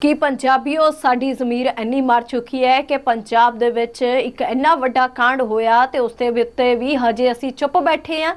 ਕਿ ਪੰਜਾਬੀਓ, ਸਾਡੀ ਜ਼ਮੀਰ ਇੰਨੀ ਮਰ ਚੁੱਕੀ ਹੈ ਕਿ ਪੰਜਾਬ ਦੇ ਵਿੱਚ ਇੱਕ ਇੰਨਾ ਵੱਡਾ ਕਾਂਡ ਹੋਇਆ ਤੇ ਉਸ ਦੇ ਉੱਤੇ ਵੀ ਹਜੇ ਅਸੀਂ ਚੁੱਪ ਬੈਠੇ ਆ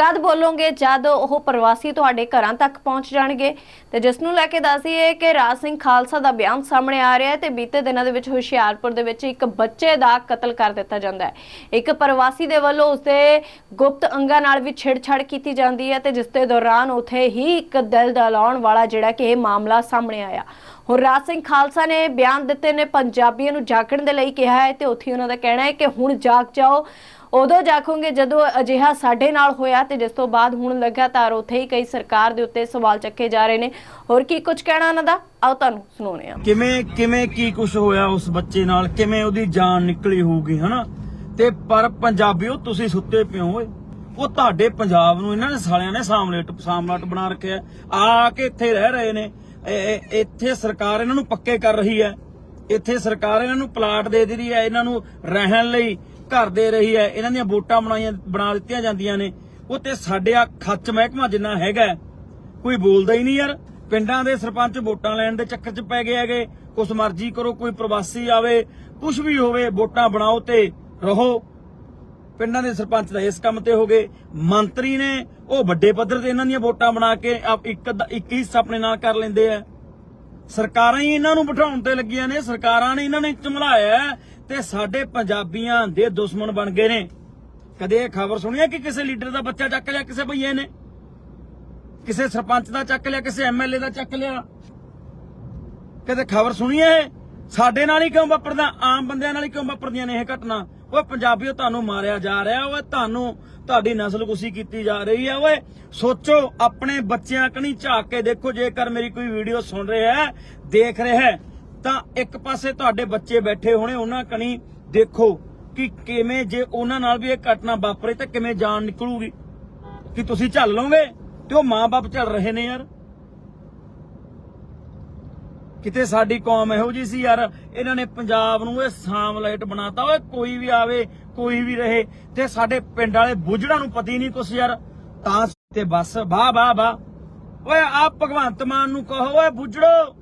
ਕਦ ਬੋਲੋਗੇ ਜਦ ਉਹ ਪ੍ਰਵਾਸੀ ਤੁਹਾਡੇ ਘਰਾਂ ਤੱਕ ਪਹੁੰਚ ਜਾਣਗੇ? ਤੇ ਜਿਸ ਨੂੰ ਲੈ ਕੇ ਦੱਸੀਏ ਕਿ ਰਾਜ ਸਿੰਘ ਖਾਲਸਾ ਦਾ ਬਿਆਨ ਸਾਹਮਣੇ ਆ ਰਿਹਾ ਹੈ ਤੇ ਬੀਤੇ ਦਿਨਾਂ ਦੇ ਵਿੱਚ ਹੁਸ਼ਿਆਰਪੁਰ ਦੇ ਵਿੱਚ ਇੱਕ ਬੱਚੇ ਦਾ ਕਤਲ ਕਰ ਦਿੱਤਾ ਜਾਂਦਾ ਹੈ। ਇੱਕ ਪ੍ਰਵਾਸੀ ਦੇ ਵੱਲੋਂ ਉਸਦੇ ਗੁਪਤ ਅੰਗਾਂ ਨਾਲ ਵੀ ਛੇੜਛਾੜ ਕੀਤੀ ਜਾਂਦੀ ਹੈ ਤੇ ਜਿਸ ਦੇ ਦੌਰਾਨ ਉਥੇ ਹੀ ਇੱਕ ਦਿਲ ਦਲਾਉਣ ਵਾਲਾ ਜਿਹੜਾ ਕਿ ਇਹ ਮਾਮਲਾ ਸਾਹਮਣੇ ਆਇਆ। ਹੁਣ ਰਾਜ ਸਿੰਘ ਖਾਲਸਾ ਨੇ ਬਿਆਨ ਦਿੱਤੇ ਨੇ, ਪੰਜਾਬੀਆਂ ਨੂੰ ਜਾਗਣ ਦੇ ਲਈ ਕਿਹਾ ਹੈ ਤੇ ਉੱਥੇ ਉਹਨਾਂ ਦਾ ਕਹਿਣਾ ਹੈ ਕਿ ਹੁਣ ਜਾਗ ਜਾਓ। ਉਦੋਂ ਜਾਖੋਗੇ ਜਦੋਂ ਅਜਿਹਾ ਸਾਡੇ ਨਾਲ ਹੋਇਆ ਤੇ ਜਿਸ ਤੋਂ ਬਾਅਦ ਹੁਣ ਲਗਾਤਾਰ ਉੱਥੇ ਹੀ ਕਈ ਸਰਕਾਰ ਦੇ ਉੱਤੇ ਸਵਾਲ ਚੱਕੇ ਜਾ ਰਹੇ ਨੇ। ਹੋਰ ਕੀ ਕੁਝ ਕਹਿਣਾ ਉਹਨਾਂ ਦਾ? ਆਓ ਤੁਹਾਨੂੰ ਸੁਣਾਉਂਦੇ ਹਾਂ। ਕਿਵੇਂ ਕਿਵੇਂ ਕੀ ਕੁਝ ਹੋਇਆ ਉਸ ਬੱਚੇ ਨਾਲ? ਕਿਵੇਂ ਉਹਦੀ ਜਾਨ ਨਿਕਲੀ ਹੋਊਗੀ, ਹਨਾ? ਤੇ ਪਰ ਪੰਜਾਬੀਓ, ਤੁਸੀਂ ਸੁੱਤੇ ਪਿਓ ਓਏ। ਉਹ ਤੁਹਾਡੇ ਪੰਜਾਬ ਨੂੰ ਇਹਨਾਂ ਨੇ ਸਾਲਿਆਂ ਨੇ ਸਾਮਲੇਟ, ਸਾਮਲਾਟ ਬਣਾ ਰੱਖਿਆ। ਆ ਕੇ ਇੱਥੇ ਰਹਿ ਰਹੇ ਨੇ। ਇੱਥੇ ਸਰਕਾਰ ਇਹਨਾਂ ਨੂੰ ਪੱਕੇ ਕਰ ਰਹੀ ਹੈ। ਇੱਥੇ ਸਰਕਾਰ ਇਹਨਾਂ ਨੂੰ ਪਲਾਟ ਦੇ ਦੇ ਰਹੀ ਹੈ, ਇਹਨਾਂ ਨੂੰ ਰਹਿਣ ਲਈ। ਘਰ ਦੇ ਰਹੀ ਹੈ, ਇਹਨਾਂ ਦੀਆਂ ਵੋਟਾਂ ਬਣਾਈਆਂ, ਬਣਾ ਦਿੱਤੀਆਂ ਜਾਂਦੀਆਂ ਨੇ। ਉਹ ਸਾਡੇ ਆ ਖੱਚ ਮਹਿਕਮਾ ਜਿੰਨਾ ਹੈਗਾ ਕੋਈ ਬੋਲਦਾ ਹੀ ਨਹੀਂ ਯਾਰ। ਪਿੰਡਾਂ ਦੇ ਸਰਪੰਚ ਵੋਟਾਂ ਲੈਣ ਦੇ ਚੱਕਰ 'ਚ ਪੈ ਗਏ ਹੈਗੇ। ਕੁਛ ਮਰਜ਼ੀ ਕਰੋ, ਕੋਈ ਪ੍ਰਵਾਸੀ ਆਵੇ ਕੁਝ ਵੀ ਹੋਵੇ, ਵੋਟਾਂ ਬਣਾਓ ਤੇ ਰਹੋ। ਪਿੰਡਾਂ ਦੇ ਸਰਪੰਚ ਦਾ ਇਸ ਕੰਮ ਤੇ ਹੋ ਗਏ। ਮੰਤਰੀ ਨੇ ਉਹ ਵੱਡੇ ਪੱਧਰ ਤੇ ਇਹਨਾਂ ਦੀਆਂ ਵੋਟਾਂ ਬਣਾ ਕੇ ਇੱਕ ਇੱਕ ਹਿੱਸਾ ਆਪਣੇ ਨਾਲ ਕਰ ਲੈਂਦੇ ਆ। ਸਰਕਾਰਾਂ ਹੀ ਇਹਨਾਂ ਨੂੰ ਬਿਠਾਉਣ ਤੇ ਲੱਗੀਆਂ ਨੇ, ਸਰਕਾਰਾਂ ਨੇ ਇਹਨਾਂ ਨੇ ਚਮਲਾਇਆ ਤੇ ਸਾਡੇ ਪੰਜਾਬੀਆਂ ਦੇ ਦੁਸ਼ਮਣ ਬਣ ਗਏ ਨੇ। ਕਦੇ ਇਹ ਖਬਰ ਸੁਣੀ ਹੈ ਕਿ ਕਿਸੇ ਲੀਡਰ ਦਾ ਬੱਚਾ ਚੱਕ ਲਿਆ, ਕਿਸੇ ਭਈਏ ਨੇ? ਕਿਸੇ ਸਰਪੰਚ ਦਾ ਚੱਕ ਲਿਆ, ਕਿਸੇ ਐਮਐਲਏ ਦਾ ਚੱਕ ਲਿਆ? ਕਦੇ ਖਬਰ ਸੁਣੀ ਹੈ ਸਾਡੇ ਨਾਲ ਹੀ ਕਿਉਂ ਵਾਪਰਦਾ? ਆਮ ਬੰਦਿਆਂ ਨਾਲ ਹੀ ਕਿਉਂ ਵਾਪਰਦੀਆਂ ਨੇ ਇਹ ਘਟਨਾ? ਓਏ ਪੰਜਾਬੀਓ, ਤੁਹਾਨੂੰ ਮਾਰਿਆ ਜਾ ਰਿਹਾ। ਓਏ ਤੁਹਾਨੂੰ ਤੁਹਾਡੀ ਨਸਲਕੁਸ਼ੀ ਕੀਤੀ ਜਾ ਰਹੀ ਹੈ ਓਏ ਸੋਚੋ, ਆਪਣੇ ਬੱਚਿਆਂ ਕਣੀ ਝਾਕ ਕੇ ਦੇਖੋ, ਜੇਕਰ ਮੇਰੀ ਕੋਈ ਵੀਡੀਓ ਸੁਣ ਰਿਹਾ ਹੈ, ਦੇਖ ਰਿਹਾ ਹੈ, ਤਾਂ ਇੱਕ ਪਾਸੇ ਤੁਹਾਡੇ ਬੱਚੇ ਬੈਠੇ ਹੋਣੇ, ਉਹਨਾਂ ਕਣੀ ਦੇਖੋ ਕਿ ਕਿਵੇਂ ਜੇ ਉਹਨਾਂ ਨਾਲ ਵੀ ਇਹ ਘਟਨਾ ਵਾਪਰੇ, ਤਾਂ ਕਿਵੇਂ ਜਾਨ ਨਿਕਲੂਗੀ? ਕਿ ਤੁਸੀਂ ਝੱਲ ਲਓਗੇ? ਤੇ ਉਹ ਮਾਂ-ਬਾਪ ਝੱਲ ਰਹੇ ਨੇ ਯਾਰ। ਕਿਤੇ ਸਾਡੀ ਕੌਮ ਇਹੋ ਜੀ ਸੀ ਯਾਰ, ਇਹਨਾਂ ਨੇ ਪੰਜਾਬ ਨੂੰ ਇਹ ਸਾਮਲਾਈਟ ਬਣਾਤਾ, ਓਏ ਕੋਈ ਵੀ ਆਵੇ, ਕੋਈ ਵੀ ਰਹੇ, ਤੇ ਸਾਡੇ ਪਿੰਡ ਵਾਲੇ ਬੁੱਝੜਾਂ ਨੂੰ ਪਤੀ ਨਹੀਂ ਕੁਛ ਯਾਰ। ਤਾਂ ਤੇ ਬਸ, ਵਾਹ ਵਾਹ ਵਾਹ। ਓਏ, ਆਪ ਭਗਵੰਤ ਮਾਨ ਨੂੰ ਕਹੋ, ਓਏ ਬੁੱਝੜੋ।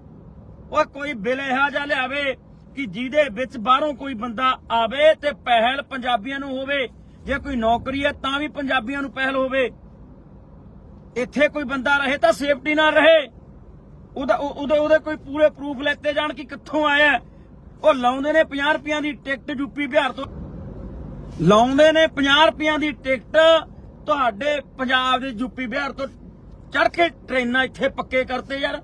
ਓਏ ਕੋਈ ਬਿਲ ਇਹੋ ਜਿਹਾ ਲਿਆਵੇ ਕਿ ਜਿਹਦੇ ਵਿੱਚ ਬਾਹਰੋਂ ਕੋਈ ਬੰਦਾ ਆਵੇ ਤੇ ਪਹਿਲ ਪੰਜਾਬੀਆਂ ਨੂੰ ਹੋਵੇ। ਜੇ ਕੋਈ ਨੌਕਰੀ ਹੈ, ਤਾਂ ਵੀ ਪੰਜਾਬੀਆਂ ਨੂੰ ਪਹਿਲ ਹੋਵੇ। ਇੱਥੇ ਕੋਈ ਬੰਦਾ ਰਹੇ ਤਾਂ ਸੇਫਟੀ ਨਾਲ ਰਹੇ। ਉਹਦਾ ਉਹ- ਉਹਦੇ ਕੋਈ ਪੂਰੇ ਪ੍ਰੂਫ ਲੈਤੇ ਜਾਣ ਕਿ ਕਿੱਥੋਂ ਆਇਆ। ਉਹ ਲਾਉਂਦੇ ਨੇ 50 ਰੁਪਈਆਂ ਦੀ ਟਿਕਟ ਯੂਪੀ ਬਿਹਾਰ ਤੋਂ। ਲਾਉਂਦੇ ਨੇ 50 ਰੁਪਈਆਂ ਦੀ ਟਿਕਟ ਤੁਹਾਡੇ ਪੰਜਾਬ ਦੇ ਯੂਪੀ ਬਿਹਾਰ ਤੋਂ। ਚੜ ਕੇ ਟ੍ਰੇਨਾਂ ਇੱਥੇ ਪੱਕੇ ਕਰਤੇ ਯਾਰ।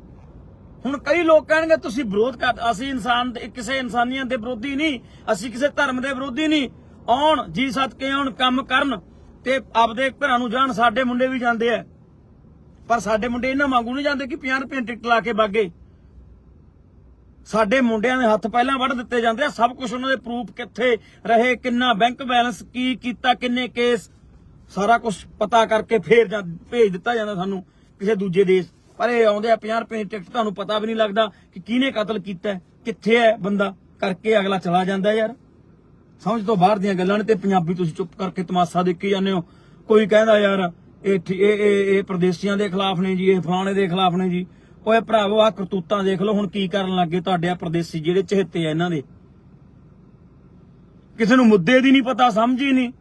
ਹੁਣ ਕਈ ਲੋਕ ਕਹਿਣਗੇ, ਤੁਸੀਂ ਵਿਰੋਧ ਕਰ ਅਸੀਂ ਇਨਸਾਨ ਦੇ- ਕਿਸੇ ਇਨਸਾਨੀਅਤ ਦੇ ਵਿਰੋਧੀ ਨਹੀਂ। ਅਸੀਂ ਕਿਸੇ ਧਰਮ ਦੇ ਵਿਰੋਧੀ ਨਹੀਂ। ਆਉਣ, ਜੀ ਸਦਕੇ ਆਉਣ, ਕੰਮ ਕਰਨ ਤੇ ਆਪਦੇ ਘਰਾਂ ਨੂੰ ਜਾਣ, ਸਾਡੇ ਮੁੰਡੇ ਵੀ ਜਾਂਦੇ ਆ। ਪਰ ਸਾਡੇ ਮੁੰਡੇ ਇਹਨਾਂ ਵਾਂਗੂ ਨਹੀਂ ਜਾਂਦੇ ਕਿ 50 ਰੁਪਏ ਟਿਕਟ ਲਾ ਕੇ ਬਾਗੇ। ਸਾਡੇ ਮੁੰਡਿਆਂ ਦੇ ਹੱਥ ਪਹਿਲਾਂ ਵੱਢ ਦਿੱਤੇ ਜਾਂਦੇ ਆ, ਸਭ ਕੁਝ ਉਹਨਾਂ ਦੇ ਪ੍ਰੂਫ ਕਿੱਥੇ ਰਹੇ, ਕਿੰਨਾ ਬੈਂਕ ਬੈਲੈਂਸ ਕੀ ਕੀਤਾ, ਕਿੰਨੇ ਕੇਸ ਸਾਰਾ ਕੁਝ ਪਤਾ ਕਰਕੇ ਫੇਰ ਭੇਜ ਦਿੱਤਾ ਜਾਂਦਾ ਸਾਨੂੰ ਕਿਸੇ ਦੂਜੇ ਦੇਸ਼। ਪਰ ਇਹ ਆਉਂਦੇ ਆ 50 ਰੁਪਏ ਦੀ ਟਿਕਟ ਤੁਹਾਨੂੰ ਪਤਾ ਵੀ ਨਹੀਂ ਲੱਗਦਾ ਕਿ ਕਿਹਨੇ ਕਤਲ ਕੀਤਾ ਕਿੱਥੇ ਹੈ ਬੰਦਾ, ਕਰਕੇ ਅਗਲਾ ਚਲਾ ਜਾਂਦਾ ਯਾਰ। ਸਮਝ ਤੋਂ ਬਾਹਰ ਦੀਆਂ ਗੱਲਾਂ ਨੇ ਤੇ ਪੰਜਾਬੀ ਤੁਸੀਂ ਚੁੱਪ ਕਰਕੇ ਤਮਾਸ਼ਾ ਦੇਖੀ ਜਾਂਦੇ ਹੋ। ਕੋਈ ਕਹਿੰਦਾ ਯਾਰ ਇਹ ਇਹ ਇਹ ਪ੍ਰਦੇਸੀਆਂ ਦੇ ਖਿਲਾਫ ਨੇ ਜੀ, ਇਹ ਫਲਾਣੇ ਦੇ ਖਿਲਾਫ ਨੇ ਜੀ। ਓਏ ਭਰਾਵੋ ਆ ਕਰਤੂਤਾਂ ਦੇਖ ਲਓ, ਹੁਣ ਕੀ ਕਰਨ ਲੱਗੇ ਤੁਹਾਡੇ ਆ ਪ੍ਰਦੇਸੀ ਜਿਹੜੇ ਚਹੇਤੇ ਆ ਇਹਨਾਂ ਦੇ। ਕਿਸੇ ਨੂੰ ਮੁੱਦੇ ਦੀ ਨਹੀਂ ਪਤਾ, ਸਮਝ ਹੀ ਨਹੀਂ